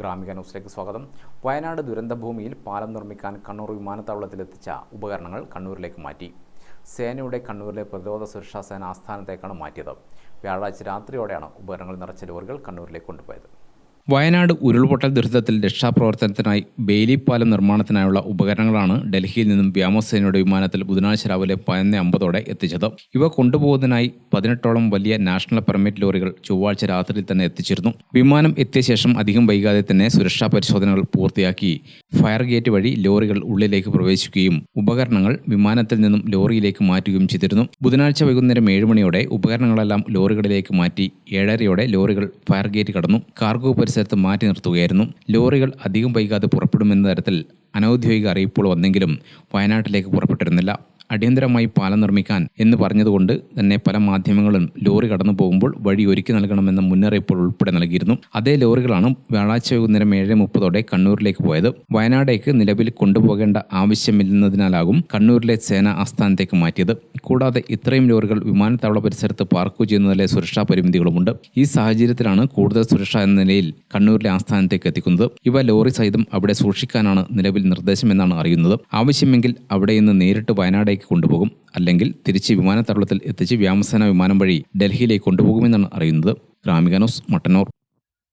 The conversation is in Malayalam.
ഗ്രാമിക ന്യൂസിലേക്ക് സ്വാഗതം. വയനാട് ദുരന്തഭൂമിയിൽ പാലം നിർമ്മിക്കാൻ കണ്ണൂർ വിമാനത്താവളത്തിലെത്തിച്ച ഉപകരണങ്ങൾ കണ്ണൂരിലേക്ക് മാറ്റി. സേനയുടെ കണ്ണൂരിലെ പ്രതിരോധ സുരക്ഷാ സേന ആസ്ഥാനത്തേക്കാണ് മാറ്റിയത്. വ്യാഴാഴ്ച രാത്രിയോടെയാണ് ഉപകരണങ്ങൾ നിറച്ച ലോറികൾ കണ്ണൂരിലേക്ക് കൊണ്ടുപോയത്. വയനാട് ഉരുൾപൊട്ടൽ ദുരിതത്തിൽ രക്ഷാപ്രവർത്തനത്തിനായി ബേലിപ്പാലം പാലം നിർമ്മാണത്തിനായുള്ള ഉപകരണങ്ങളാണ് ഡൽഹിയിൽ നിന്നും വ്യോമസേനയുടെ വിമാനത്തിൽ ബുധനാഴ്ച രാവിലെ പതിനൊന്ന് അമ്പതോടെ എത്തിച്ചത്. ഇവ കൊണ്ടുപോകുന്നതിനായി പതിനെട്ടോളം വലിയ നാഷണൽ പെർമിറ്റ് ലോറികൾ ചൊവ്വാഴ്ച രാത്രിയിൽ തന്നെ എത്തിച്ചിരുന്നു. വിമാനം എത്തിയ ശേഷം അധികം വൈകാതെ തന്നെ സുരക്ഷാ പരിശോധനകൾ പൂർത്തിയാക്കി. ഫയർ ഗേറ്റ് വഴി ലോറികൾ ഉള്ളിലേക്ക് പ്രവേശിക്കുകയും ഉപകരണങ്ങൾ വിമാനത്തിൽ നിന്നും ലോറിയിലേക്ക് മാറ്റുകയും ചെയ്തിരുന്നു. ബുധനാഴ്ച വൈകുന്നേരം ഏഴ് മണിയോടെ ഉപകരണങ്ങളെല്ലാം ലോറികളിലേക്ക് മാറ്റി ഏഴരയോടെ ലോറികൾ ഫയർ ഗേറ്റ് കടന്നു. കാർഗോ പരിസരത്ത് മാറ്റി നിർത്തുകയായിരുന്നു. ലോറികൾ അധികം വൈകാതെ പുറപ്പെടുമെന്ന തരത്തിൽ അനൌദ്യോഗിക അറിയിപ്പുകൾ വന്നെങ്കിലും വയനാട്ടിലേക്ക് പുറപ്പെട്ടിരുന്നില്ല. അടിയന്തരമായി പാലം നിർമ്മിക്കാൻ എന്ന് പറഞ്ഞതുകൊണ്ട് തന്നെ പല മാധ്യമങ്ങളും ലോറി കടന്നു പോകുമ്പോൾ വഴി ഒരുക്കി നൽകണമെന്ന മുന്നറിയിപ്പുകൾ ഉൾപ്പെടെ നൽകിയിരുന്നു. അതേ ലോറികളാണ് വ്യാഴാഴ്ച വൈകുന്നേരം ഏഴ് മുപ്പതോടെ കണ്ണൂരിലേക്ക് പോയത്. വയനാടേക്ക് നിലവിൽ കൊണ്ടുപോകേണ്ട ആവശ്യമില്ലെന്നതിനാലാകും കണ്ണൂരിലെ സേന ആസ്ഥാനത്തേക്ക് മാറ്റിയത്. കൂടാതെ ഇത്രയും ലോറികൾ വിമാനത്താവള പരിസരത്ത് പാർക്ക് ചെയ്യുന്നതിലെ സുരക്ഷാ പരിമിതികളുമുണ്ട്. ഈ സാഹചര്യത്തിലാണ് കൂടുതൽ സുരക്ഷ എന്ന നിലയിൽ കണ്ണൂരിലെ ആസ്ഥാനത്തേക്ക് എത്തിക്കുന്നത്. ഇവ ലോറി സഹിതം അവിടെ സൂക്ഷിക്കാനാണ് നിലവിൽ നിർദ്ദേശമെന്നാണ് അറിയുന്നത്. ആവശ്യമെങ്കിൽ അവിടെ നിന്ന് നേരിട്ട് വയനാടേക്ക് കൊണ്ടുപോകും. അല്ലെങ്കിൽ തിരിച്ച് വിമാനത്താവളത്തിൽ എത്തിച്ച് വ്യോമസേന വിമാനം വഴി ഡൽഹിയിലേക്ക് കൊണ്ടുപോകുമെന്നാണ് അറിയുന്നത്. ഗ്രാമിക ന്യൂസ് മട്ടന്നൂർ.